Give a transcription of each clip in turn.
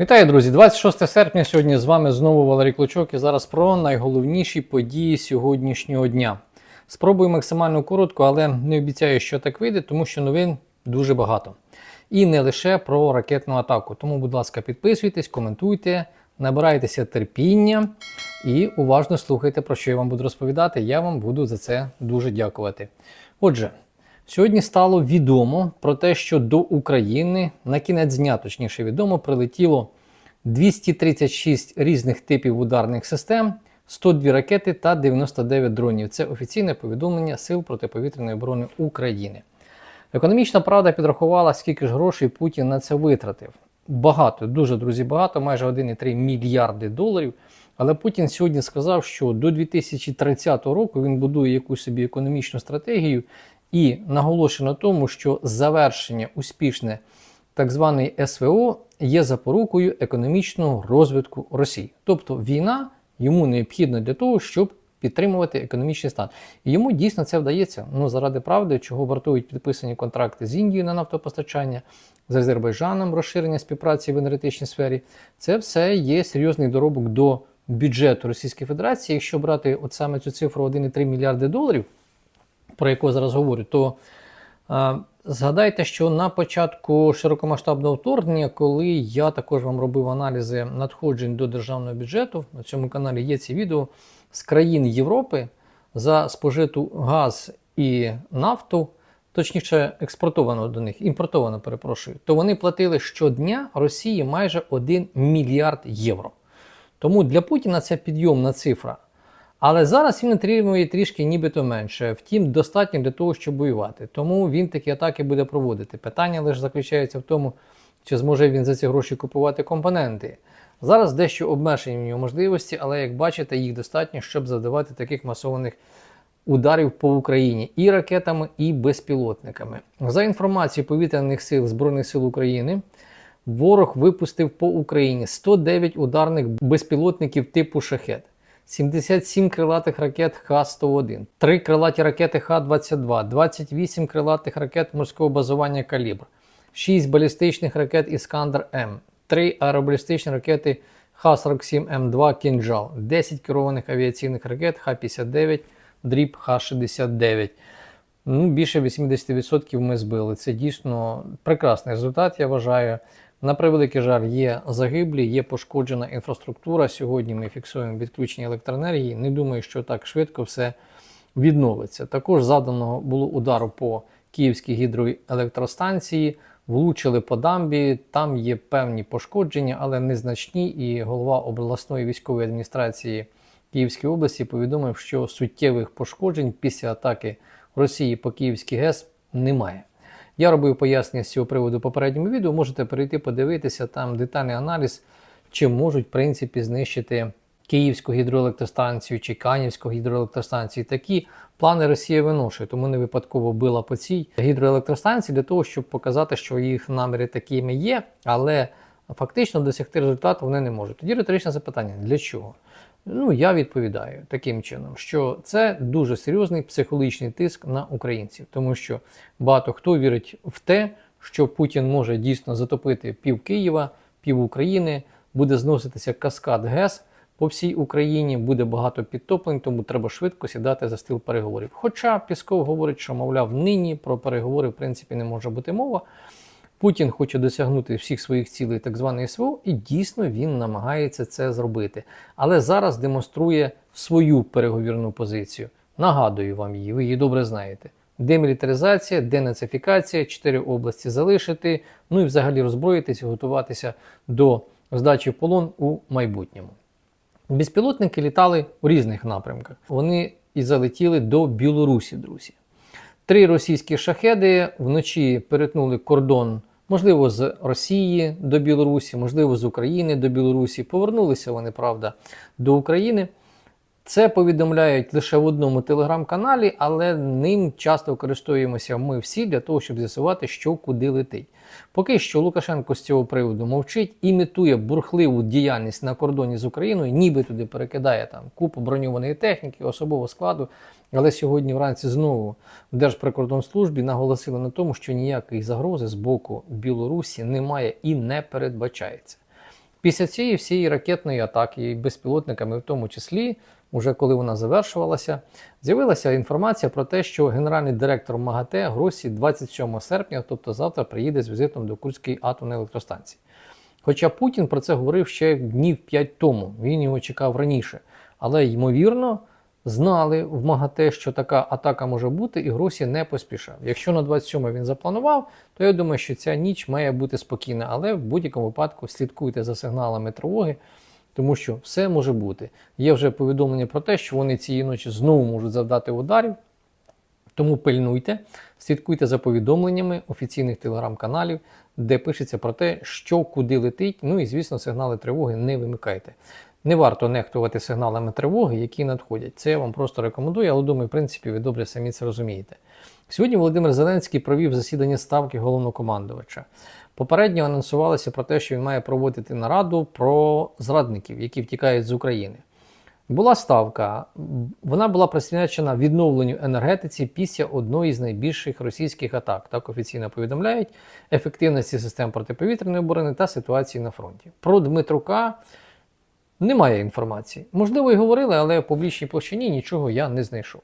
Вітаю, друзі! 26 серпня. Сьогодні з вами знову Валерій Клочок і зараз про найголовніші події сьогоднішнього дня. Спробую максимально коротко, але не обіцяю, що так вийде, тому що новин дуже багато. І не лише про ракетну атаку. Тому, будь ласка, підписуйтесь, коментуйте, набирайтеся терпіння і уважно слухайте, про що я вам буду розповідати. Я вам буду за це дуже дякувати. Отже. Сьогодні стало відомо про те, що до України на кінець дня, точніше відомо, прилетіло 236 різних типів ударних систем, 102 ракети та 99 дронів. Це офіційне повідомлення Сил протиповітряної оборони України. Економічна правда підрахувала, скільки ж грошей Путін на це витратив. Багато, дуже друзі, багато, майже 1,3 мільярди доларів. Але Путін сьогодні сказав, що до 2030 року він будує якусь собі економічну стратегію, і наголошено на тому, що завершення успішне так званої СВО є запорукою економічного розвитку Росії. Тобто війна йому необхідна для того, щоб підтримувати економічний стан. І йому дійсно це вдається. Ну заради правди, чого вартують підписані контракти з Індією на нафтопостачання, з Азербайджаном, розширення співпраці в енергетичній сфері. Це все є серйозний доробок до бюджету Російської Федерації. Якщо брати от саме цю цифру 1,3 мільярди доларів про яку я зараз говорю, то а, згадайте, що на початку широкомасштабного вторгнення, коли я також вам робив аналізи надходжень до державного бюджету, на цьому каналі є ці відео з країн Європи за спожиту газ і нафту, точніше, експортовано до них, імпортовано, перепрошую, то вони платили щодня Росії майже 1 мільярд євро. Тому для Путіна це підйомна цифра. Але зараз він отримує трішки нібито менше, втім, достатньо для того, щоб воювати. Тому він такі атаки буде проводити. Питання лише заключається в тому, чи зможе він за ці гроші купувати компоненти. Зараз дещо обмежені в нього можливості, але як бачите, їх достатньо, щоб завдавати таких масованих ударів по Україні і ракетами, і безпілотниками. За інформацією повітряних сил Збройних сил України, ворог випустив по Україні 109 ударних безпілотників типу шахет. 77 крилатих ракет Х-101, 3 крилаті ракети Х-22, 28 крилатих ракет морського базування Калібр, 6 балістичних ракет Іскандер М, 3 аеробалістичні ракети Х-47М2 Кінжал, 10 керованих авіаційних ракет Х-59, дріб Х-69. Ну, Більше 80% ми збили. Це дійсно прекрасний результат, я вважаю. На превеликий жаль, є загиблі, є пошкоджена інфраструктура. Сьогодні ми фіксуємо відключення електроенергії. Не думаю, що так швидко все відновиться. Також завдано було удару по Київській гідроелектростанції, влучили по дамбі. Там є певні пошкодження, але незначні. І голова обласної військової адміністрації Київської області повідомив, що суттєвих пошкоджень після атаки Росії по Київській ГЕС немає. Я робив пояснення з цього приводу в попередньому відео. Можете перейти подивитися там детальний аналіз, чи можуть в принципі знищити Київську гідроелектростанцію чи Канівську гідроелектростанцію. Такі плани Росія виношує, тому не випадково била по цій гідроелектростанції для того, щоб показати, що їх наміри такими є, але фактично досягти результату вони не можуть. Тоді риторичне запитання: для чого? Ну, я відповідаю таким чином, що це дуже серйозний психологічний тиск на українців, тому що багато хто вірить в те, що Путін може дійсно затопити пів Києва, пів України, буде зноситися каскад ГЕС по всій Україні, буде багато підтоплень, тому треба швидко сідати за стіл переговорів. Хоча Пісков говорить, що, мовляв, нині про переговори в принципі не може бути мова. Путін хоче досягнути всіх своїх цілей так званої СВО, і дійсно він намагається це зробити. Але зараз демонструє свою переговірну позицію. Нагадую вам її, ви її добре знаєте. Демілітаризація, денацифікація, чотири області залишити, ну і взагалі роззброїтися, готуватися до здачі в полон у майбутньому. Безпілотники літали у різних напрямках. Вони і залетіли до Білорусі, друзі. Три російські шахеди вночі перетнули кордон можливо, з Росії до Білорусі, можливо, з України до Білорусі. Повернулися вони, правда, до України. Це повідомляють лише в одному телеграм-каналі, але ним часто користуємося ми всі для того, щоб з'ясувати, що куди летить. Поки що Лукашенко з цього приводу мовчить, імітує бурхливу діяльність на кордоні з Україною, ніби туди перекидає там купу броньованої техніки, особового складу. Але сьогодні вранці знову в Держприкордонслужбі наголосили на тому, що ніякої загрози з боку Білорусі немає і не передбачається. Після цієї всієї ракетної атаки і безпілотниками, в тому числі, уже коли вона завершувалася, з'явилася інформація про те, що генеральний директор МАГАТЕ Гросі 27 серпня, тобто завтра, приїде з візитом до Курської атомної електростанції. Хоча Путін про це говорив ще днів 5 тому, він його чекав раніше. Але ймовірно, знали в МАГАТЕ, що така атака може бути, і Гросі не поспішав. Якщо на 27 він запланував, то я думаю, що ця ніч має бути спокійна, але в будь-якому випадку слідкуйте за сигналами тривоги, тому що все може бути. Є вже повідомлення про те, що вони цієї ночі знову можуть завдати ударів. Тому пильнуйте, слідкуйте за повідомленнями офіційних телеграм-каналів, де пишеться про те, що куди летить. Ну і звісно, сигнали тривоги не вимикайте. Не варто нехтувати сигналами тривоги, які надходять. Це я вам просто рекомендую, але думаю, в принципі, ви добре самі це розумієте. Сьогодні Володимир Зеленський провів засідання ставки головнокомандувача. Попередньо анонсувалося про те, що він має проводити нараду про зрадників, які втікають з України. Була ставка, вона була присвячена відновленню енергетиці після одної з найбільших російських атак, так офіційно повідомляють, ефективності систем протиповітряної оборони та ситуації на фронті. Про Дмитрука немає інформації. Можливо, і говорили, але в публічній площині нічого я не знайшов.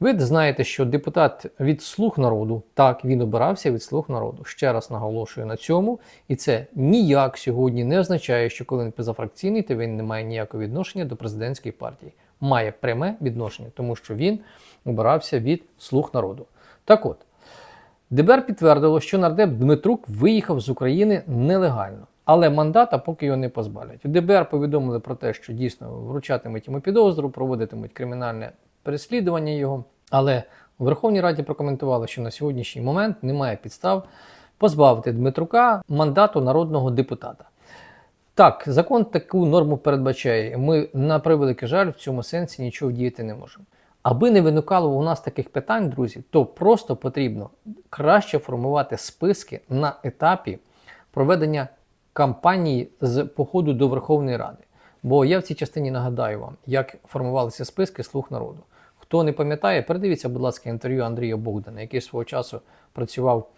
Ви знаєте, що депутат від слуг народу, так, він обирався від слуг народу. Ще раз наголошую на цьому, і це ніяк сьогодні не означає, що коли він позафракційний, то він не має ніякого відношення до президентської партії. Має пряме відношення, тому що він обирався від слуг народу. Так от, ДБР підтвердило, що нардеп Дмитрук виїхав з України нелегально. Але мандата поки його не позбавлять. ДБР повідомили про те, що дійсно вручатимуть йому підозру, проводитимуть кримінальне переслідування його. Але у Верховній Раді прокоментували, що на сьогоднішній момент немає підстав позбавити Дмитрука мандату народного депутата. Так, закон таку норму передбачає. Ми, на превеликий жаль, в цьому сенсі нічого діяти не можемо. Аби не виникало у нас таких питань, друзі, то просто потрібно краще формувати списки на етапі проведення кампанії з походу до Верховної Ради. Бо я в цій частині нагадаю вам, як формувалися списки слуг народу. Хто не пам'ятає, передивіться, будь ласка, інтерв'ю Андрія Богдана, який свого часу працював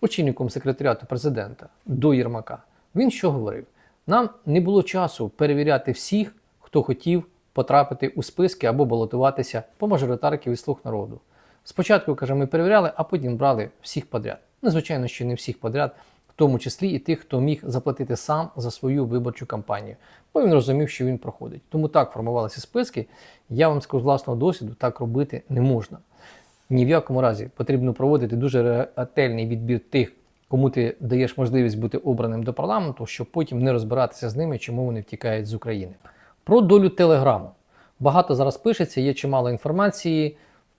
очільником секретаріату президента до Єрмака. Він що говорив? Нам не було часу перевіряти всіх, хто хотів потрапити у списки або балотуватися по мажоритарки від слуг народу. Спочатку, каже, ми перевіряли, а потім брали всіх подряд. Ну, звичайно, що не всіх подряд, тому числі і тих, хто міг заплатити сам за свою виборчу кампанію, бо він розумів, що він проходить. Тому так формувалися списки. Я вам скажу з власного досвіду, так робити не можна. Ні в якому разі потрібно проводити дуже ретельний відбір тих, кому ти даєш можливість бути обраним до парламенту, щоб потім не розбиратися з ними, чому вони втікають з України. Про долю телеграму. Багато зараз пишеться, є чимало інформації.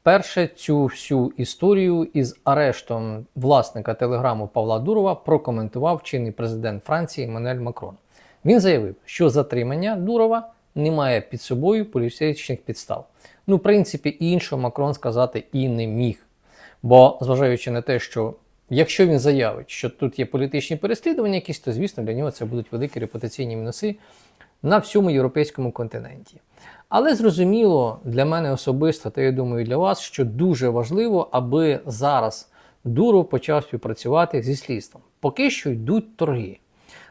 Перше цю всю історію із арештом власника телеграму Павла Дурова прокоментував чинний президент Франції Еммануель Макрон. Він заявив, що затримання Дурова не має під собою політичних підстав. Ну, в принципі, іншого Макрон сказати і не міг. Бо, зважаючи на те, що якщо він заявить, що тут є політичні переслідування, якісь, то звісно для нього це будуть великі репутаційні мінуси на всьому європейському континенті. Але зрозуміло для мене особисто, та я думаю, для вас, що дуже важливо, аби зараз Дуров почав співпрацювати зі слідством. Поки що йдуть торги.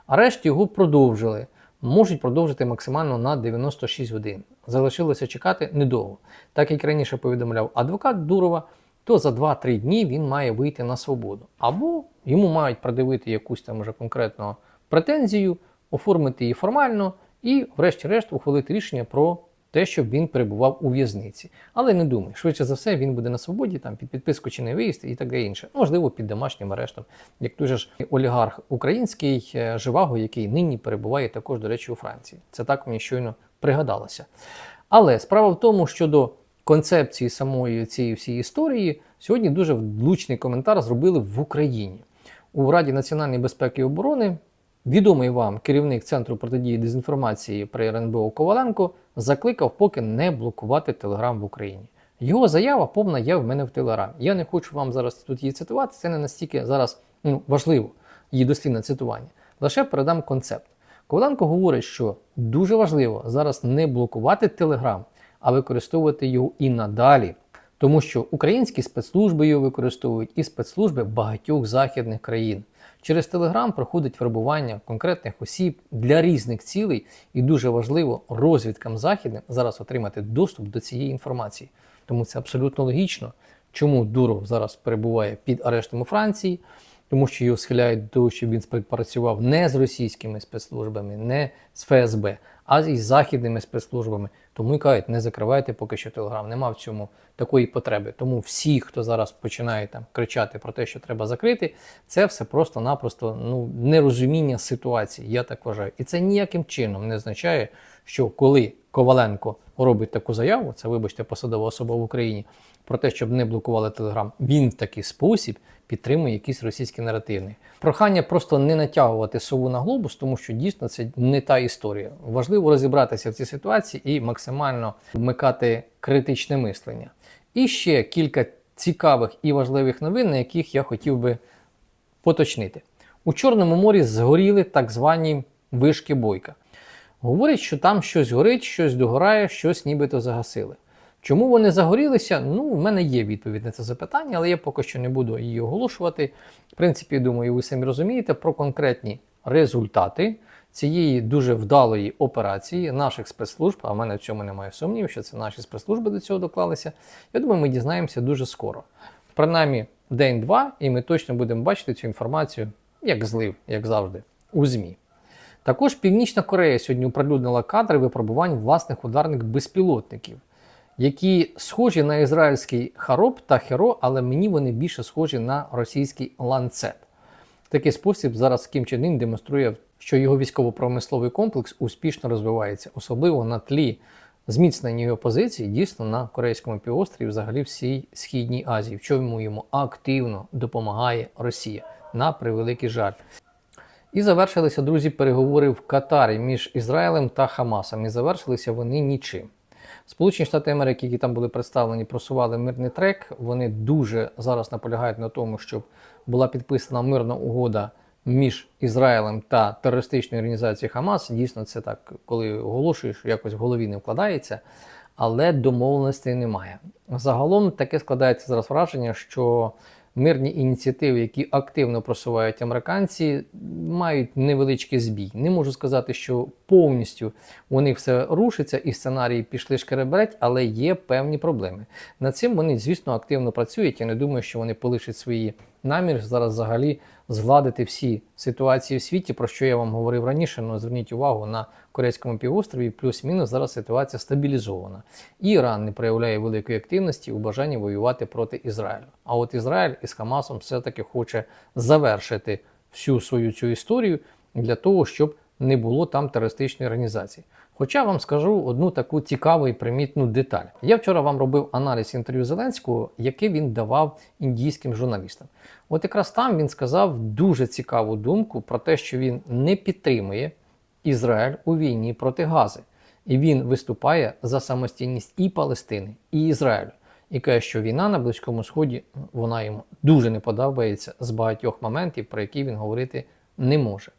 Арешт його продовжили, можуть продовжити максимально на 96 годин. Залишилося чекати недовго. Так як раніше повідомляв адвокат Дурова, то за 2-3 дні він має вийти на свободу. Або йому мають продивити якусь там вже конкретну претензію, оформити її формально і, врешті-решт, ухвалити рішення про те, щоб він перебував у в'язниці. Але не думай, швидше за все, він буде на свободі, там під підписку чи не виїзд і таке інше. Можливо, під домашнім арештом, як дуже ж олігарх український е, Живаго, який нині перебуває також, до речі, у Франції. Це так мені щойно пригадалося. Але справа в тому, щодо концепції самої цієї всієї історії, сьогодні дуже влучний коментар зробили в Україні. У Раді національної безпеки і оборони відомий вам керівник Центру протидії дезінформації при РНБО Коваленко закликав поки не блокувати Телеграм в Україні. Його заява повна є в мене в Телеграмі. Я не хочу вам зараз тут її цитувати, це не настільки зараз ну, важливо, її дослідне цитування. Лише передам концепт. Коваленко говорить, що дуже важливо зараз не блокувати Телеграм, а використовувати його і надалі. Тому що українські спецслужби його використовують і спецслужби багатьох західних країн. Через Телеграм проходить вербування конкретних осіб для різних цілей, і дуже важливо розвідкам західним зараз отримати доступ до цієї інформації. Тому це абсолютно логічно, чому Дуров зараз перебуває під арештом у Франції, тому що його схиляють до того, щоб він співпрацював не з російськими спецслужбами, не з ФСБ, а із західними спецслужбами. Тому і кажуть, не закривайте поки що Телеграм. Нема в цьому такої потреби. Тому всі, хто зараз починає там кричати про те, що треба закрити, це все просто-напросто ну, нерозуміння ситуації. Я так вважаю. І це ніяким чином не означає, що коли Коваленко робить таку заяву, це, вибачте, посадова особа в Україні, про те, щоб не блокували Телеграм, він в такий спосіб підтримує якісь російські наративни. Прохання просто не натягувати сову на глобус, тому що дійсно це не та історія. Важливо розібратися в цій ситуації і максимально вмикати критичне мислення. І ще кілька цікавих і важливих новин, на яких я хотів би поточнити. У Чорному морі згоріли так звані вишки бойка. Говорять, що там щось горить, щось догорає, щось нібито загасили. Чому вони загорілися? Ну, в мене є відповідь на це запитання, але я поки що не буду її оголошувати. В принципі, думаю, ви самі розумієте про конкретні результати цієї дуже вдалої операції наших спецслужб, а в мене в цьому немає сумнівів, що це наші спецслужби до цього доклалися. Я думаю, ми дізнаємося дуже скоро. Принаймні день-два, і ми точно будемо бачити цю інформацію як злив, як завжди, у ЗМІ. Також Північна Корея сьогодні оприлюднила кадри випробувань власних ударних безпілотників, які схожі на ізраїльський Хароб та Херо, але мені вони більше схожі на російський ланцет. В такий спосіб зараз Кім Чен Ін демонструє, що його військово-промисловий комплекс успішно розвивається, особливо на тлі зміцнення його позицій дійсно на Корейському півострові, взагалі всій Східній Азії, в чому йому активно допомагає Росія на превеликий жаль. І завершилися, друзі, переговори в Катарі між Ізраїлем та Хамасом. І завершилися вони нічим. Сполучені Штати Америки, які там були представлені, просували мирний трек. Вони дуже зараз наполягають на тому, щоб була підписана мирна угода між Ізраїлем та терористичною організацією Хамас. Дійсно, це так, коли оголошуєш, якось в голові не вкладається, але домовленостей немає. Загалом таке складається зараз враження, що мирні ініціативи, які активно просувають американці, мають невеличкий збій. Не можу сказати, що повністю у них все рушиться і сценарії пішли шкереберть, але є певні проблеми. Над цим вони, звісно, активно працюють. Я не думаю, що вони полишать свої наміри зараз взагалі згладити всі ситуації в світі, про що я вам говорив раніше. але зверніть увагу на Корейському півострові, плюс-мінус зараз ситуація стабілізована. Іран не проявляє великої активності у бажанні воювати проти Ізраїлю. А от Ізраїль із Хамасом все-таки хоче завершити всю свою цю історію для того, щоб не було там терористичної організації. Хоча вам скажу одну таку цікаву і примітну деталь. Я вчора вам робив аналіз інтерв'ю Зеленського, яке він давав індійським журналістам. От якраз там він сказав дуже цікаву думку про те, що він не підтримує Ізраїль у війні проти Гази. І він виступає за самостійність і Палестини, і Ізраїлю. І каже, що війна на Близькому Сході вона йому дуже не подобається з багатьох моментів, про які він говорити не може.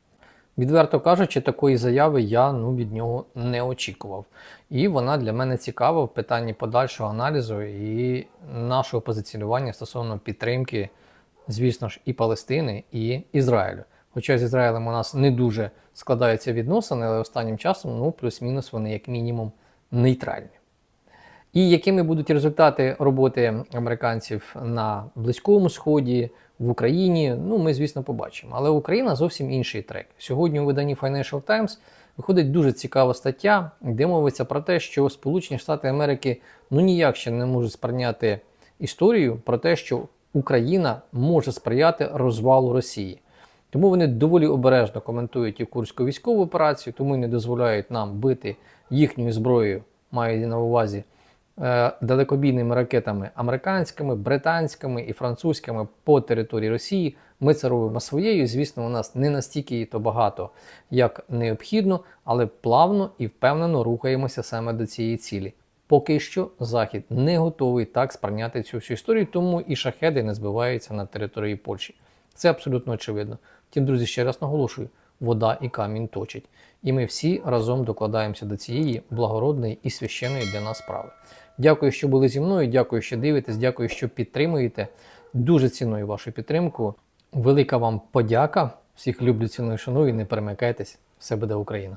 Відверто кажучи, такої заяви я ну, від нього не очікував. І вона для мене цікава в питанні подальшого аналізу і нашого позиціонування стосовно підтримки, звісно ж, і Палестини, і Ізраїлю. Хоча з Ізраїлем у нас не дуже складаються відносини, але останнім часом, ну, плюс-мінус, вони як мінімум нейтральні. І якими будуть результати роботи американців на Близькому Сході, в Україні, ну ми, звісно, побачимо. Але Україна зовсім інший трек. Сьогодні у виданні Financial Times виходить дуже цікава стаття, де мовиться про те, що Сполучені Штати Америки ну ніяк ще не можуть сприйняти історію про те, що Україна може сприяти розвалу Росії. Тому вони доволі обережно коментують і Курську військову операцію, тому не дозволяють нам бити їхньою зброєю, маю на увазі далекобійними ракетами американськими, британськими і французькими по території Росії. Ми це робимо своєю. Звісно, у нас не настільки її то багато, як необхідно, але плавно і впевнено рухаємося саме до цієї цілі. Поки що Захід не готовий так сприйняти цю всю історію, тому і шахеди не збиваються на території Польщі. Це абсолютно очевидно. Втім, друзі, ще раз наголошую: вода і камінь точить. І ми всі разом докладаємося до цієї благородної і священної для нас справи. Дякую, що були зі мною. Дякую, що дивитесь, дякую, що підтримуєте. Дуже ціную вашу підтримку. велика вам подяка. Всіх люблю, ціную, шаную і не перемикайтесь. Все буде Україна!